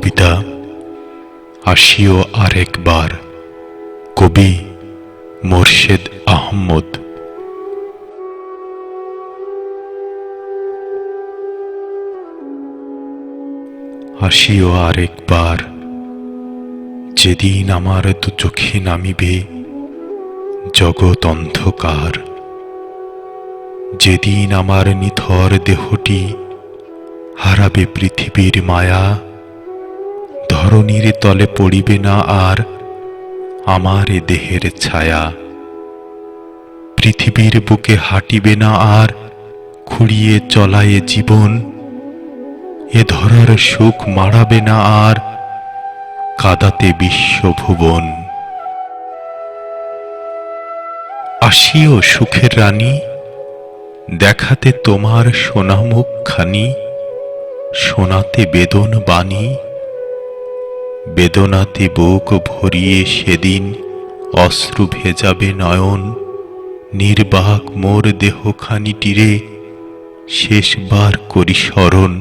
কবিতা, আসিও আরেকবার। কবি মোর্শেদ আহম্মদ আসিও আরেকবার, যেদিন আমার দু চোখে নামিবে জগৎ অন্ধকার। যেদিন আমার নিথর দেহটি হারাবে পৃথিবীর মায়া ধরণীর তলে পড়িবে না আর আমার এ দেহের ছায়া। পৃথিবীর বুকে হাঁটিবে না আর খুঁড়িয়ে চলায়ে জীবন। এ ধরার সুখ মাড়াবে না আর কাদাতে বিশ্বভুবন আসিও সুখের রানী, দেখাতে তোমার সোনামুখখানি শোনাতে বেদন বাণী। বেদনাতে বুক ভরিয়ে সেদিন, অশ্রু ভেজাবে নয়ন, নির্বাক মোর দেহখানিটিরে শেষবার করি স্মরণ।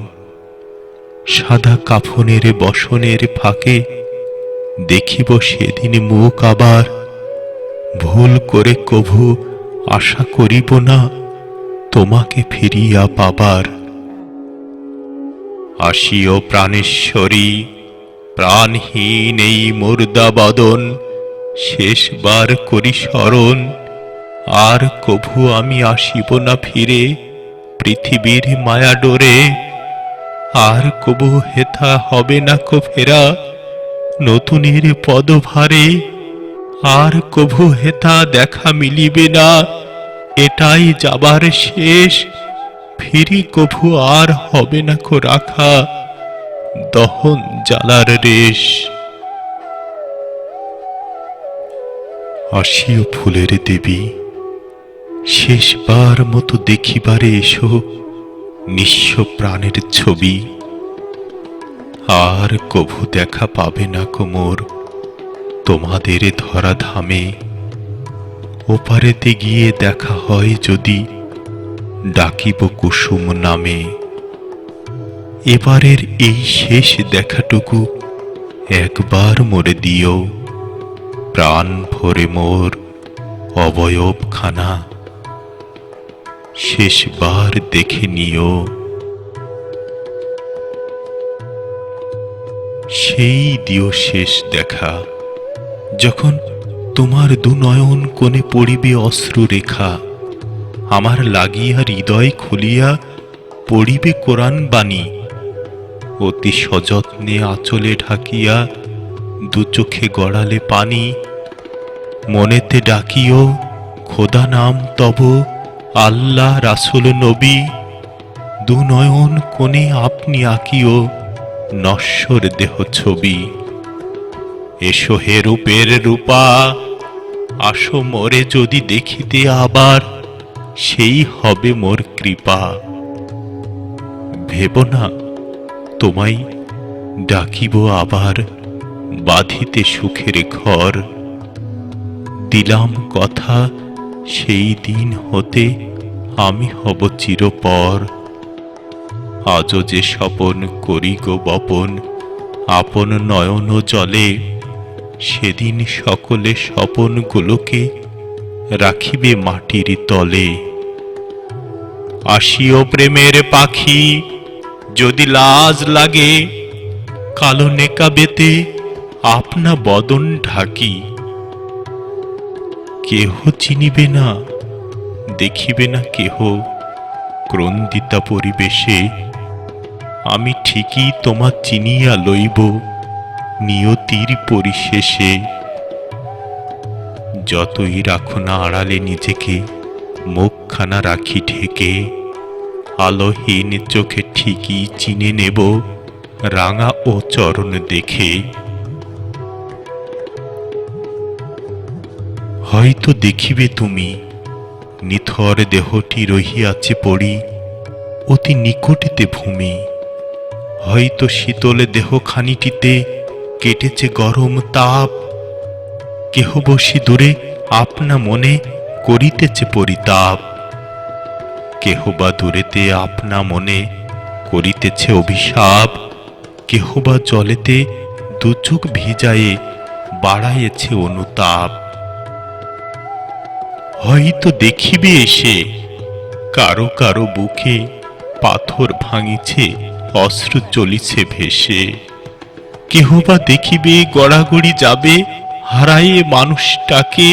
সাদা কাফনের বসনের ফাঁকে দেখিব সেদিন মুখ আবার, ভুল করে কভু আশা করিব না, তোমাকে ফিরিয়া পাবার। আসিও প্রাণেশ্বরী প্রাণহীন এই মুর্দা বদন শেষবার করি স্মরণ। আর কভু আমি আসিব না ফিরে পৃথিবীর মায়া ডোরে। আর কবু হেথা হবে না কো ফেরা নতুনের পদভারে। আর কভু হেথা দেখা মিলিবে না, এটাই যাবার শেষ। ফিরি কভু আর হবে না কো রাখা। দহন জ্বালার রেশ। আসিও ফুলের দেবী, শেষবার মতো দেখিবারে এসো নিঃস্ব প্রাণের ছবি। আর কভু দেখা পাবে না কোমর, তোমাদের ধরা ধামে। ওপারেতে গিয়ে দেখা হয় যদি ডাকিব কুসুম নামে। এবারের এই শেষ দেখাটুকু একবার মোরে দিও। প্রাণ ভরে মোর অবয়বখানা। শেষবার দেখে নিও। সেই দিও শেষ দেখা, যখন তোমার দুনয়ন কোণে পড়িবে অশ্রু রেখা আমার লাগিয়া হৃদয় খুলিয়া পড়িবে কোরআন বাণী অতি সযত্নে আঁচলে ঢাকিয়া দু চোখে গড়ালে পানি। মনেতে ডাকিও, খোদা নাম তব আল্লাহ রাসুল নবী। দু নয়ন কোণে আপনি আঁকিও নশ্বর দেহ ছবি। এসো হে রূপের রূপা, আসো মোরে যদি দেখিতে আবার, সেই হবে মোর কৃপা। ভেব না তোমায় ডাকিব আবার বাঁধিতে সুখের ঘর। দিলাম কথা সেই দিন হতে আমি হব চিরপর। আজও যে স্বপন করি গো বপন, আপন নয়ন জলে। সেদিন সকলে স্বপনগুলোকে রাখিবে মাটির তলে। আসিও প্রেমের পাখি যদি লাজ লাগে, কালো নেকা বেতে আপনা বদন ঢাকি। কেহ চিনিবে না, দেখিবে না কেহ ক্রন্দিতা পরিবেশে। আমি ঠিকই তোমার চিনিয়া লইব, নিয়তির পরিশেষে। যতই রাখো না আড়ালে নিজেকে, মুখখানা রাখি ঢেকে। আলোহীন চোখে ঠিকই চিনে নেব, রাঙা ও চরণ দেখে। হয়তো দেখিবে তুমি, নিথর দেহটি রহিয়াছে পড়ি, অতি নিকটিতে ভূমি। হয়তো শীতলে দেহখানিটিতে কেটেছে গরম তাপ, কেহ বসি দূরে আপনা মনে করিতেছে পরিতাপ। কেহ বা দূরেতে আপনা মনে করিতেছে অভিশাপ, কেহ বা জলেতে দু চোখ ভিজায়ে বাড়াইয়েছে অনুতাপ। হয়তো দেখিবে এসে কারও কারও বুকে পাথর ভাঙিছে অস্ত্র চলিছে ভেসে। কেহ বা দেখিবে গড়াগড়ি যাবে হারাইয়ে মানুষটাকে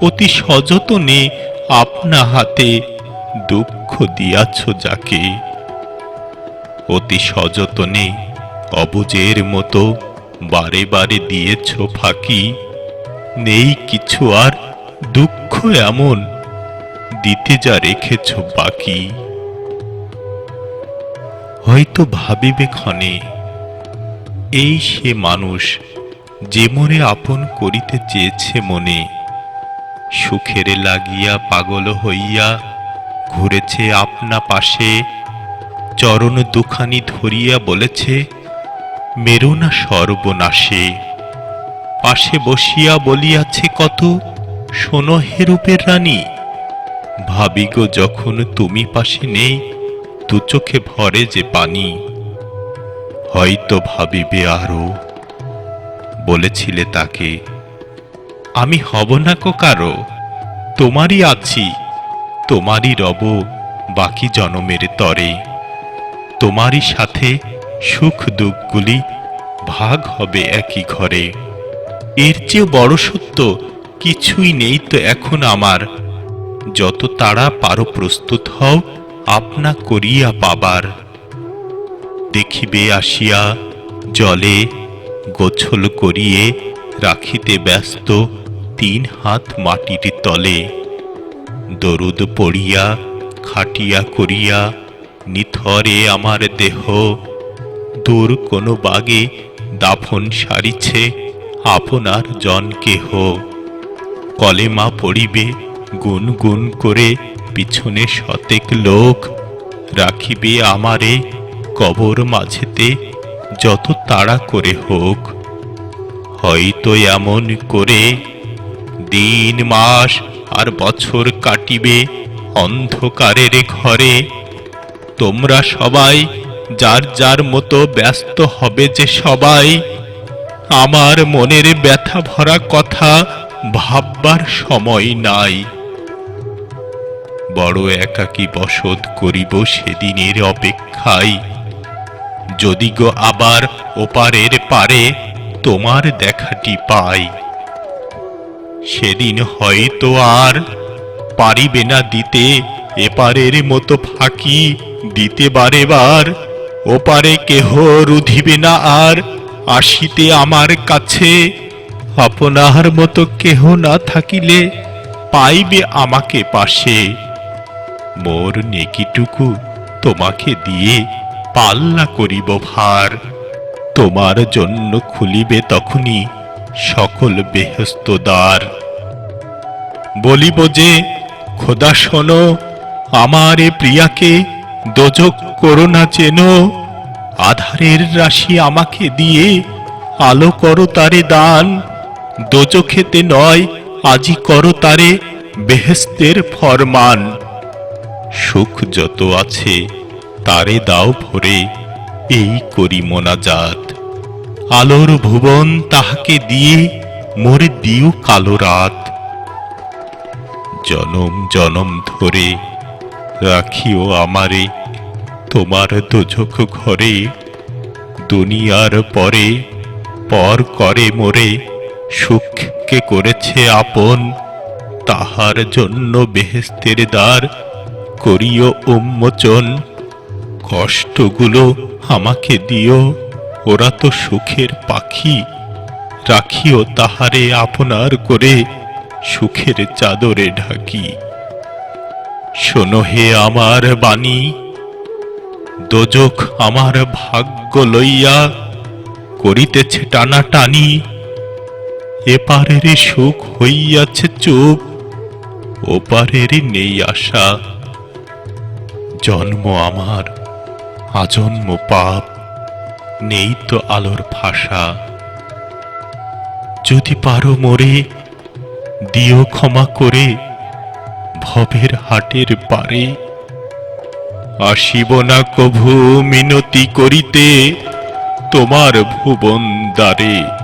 অতি সযতনে আপনা হাতে দুঃখ দিয়াছ যাকে। অতি সযতনে অবুজের মতো বারে বারে দিয়েছ ফাঁকি। নেই কিছু আর দুঃখ এমন, দিতে যা রেখেছ বাকি। হয়তো ভাবিবে ক্ষণে, এই সে মানুষ যে মরে আপন করিতে চেয়েছে মনে, সুখের লাগিয়া পাগল হইয়া ঘুরেছে আপনা পাশে, চরণ দুখানি ধরিয়া বলেছে, মেরো না সর্বনাশে। পাশে বসিয়া বলিয়াছে, কত শোনো হে রূপের রানী, ভাবি গো যখন তুমি পাশে নেই, দু চোখে ভরে যে পানি। হয়তো ভাবিবে আরও। বলেছিলে তাকে, আমি হব না কো কারও, তোমারই আছি। তোমারই রব বাকি জনমের তরে। তোমারই সাথে সুখ দুঃখগুলি ভাগ হবে একই ঘরে। এর চেয়ে বড় সত্য, কিছুই নেই তো এখন আমার। যত তাড়া পারো প্রস্তুত হও আপনা করিয়া পাবার। দেখিবে আসিয়া জলে গোছল করিয়ে রাখিতে ব্যস্ত তিন হাত মাটির তলে। দরুদ পড়িয়া, খাটিয়া করিয়া, নিথরে আমার দেহ। দূর কোনো বাগে দাফন সারিছে, আপনার জন কেহ। কলেমা পড়িবে গুন গুন করে পিছনে শতেক লোক। রাখিবে আমারে কবর মাঝেতে, যত তাড়া করে হোক। হয়তো এমন করে দিন, মাস আর বছর কাটিবে অন্ধকারের ঘরে। তোমরা সবাই যার যার মতো ব্যস্ত হবে যে সবাই, আমার মনের ব্যথা ভরা কথা ভাববার সময় নাই। বড় একাকী বসত করিব সেদিনের অপেক্ষায়। যদি গো আবার ওপারের পারে তোমার দেখাটি পাই। সেদিন হয়তো আর পারিবে না দিতে। এপারের মতো ফাঁকি দিতে বারে বার ওপারে কেহ রুধিবে না আর আসিতে আমার কাছে। আপনার মতো কেহ না থাকিলে পাইবে আমাকে পাশে। মোর নেকিটুকু তোমাকে দিয়ে পাল্লা করিব ভার। তোমার জন্য খুলিবে তখনই সকল বেহস্ত দ্বার বলিব যে, খোদা শোনো, আমার এ প্রিয়াকে দোজক করো না চেন, আধারের রাশি আমাকে দিয়ে আলো করো তারে দান, দোজখেতে নয়, আজি করো তারে বেহেস্তের ফরমান। সুখ যত আছে, তারে দাও ভরে, এই করি মোনাজাত আলোর ভুবন তাহাকে দিয়ে মোরে দিও কালো রাত। জনম জনম ধরে রাখিও আমারে, তোমার দোজখ ঘরে। দুনিয়ার পরে পর করে মোরে, সুখকে করেছে আপন। তাহার জন্য বেহেস্তের দ্বার করিও উন্মোচন। কষ্টগুলো আমাকে দিও। ওরা তো সুখের পাখি। রাখিও তাহারে আপনার করে সুখের চাদরে ঢাকি। শোনো হে আমার বাণী, দোজখ আমার ভাগ্য লইয়া করিতেছে টানা টানি এপারের সুখ হইয়াছে চুপ, ওপারের নেই আশা। জন্ম আমার, আজন্ম পাপ। নেই তো আলোর ভাষা। যদি পারো মরে, দিও ক্ষমা করে ভবের হাটের পারে। আসিব না কভু মিনতি করিতে তোমার ভুবন দ্বারে।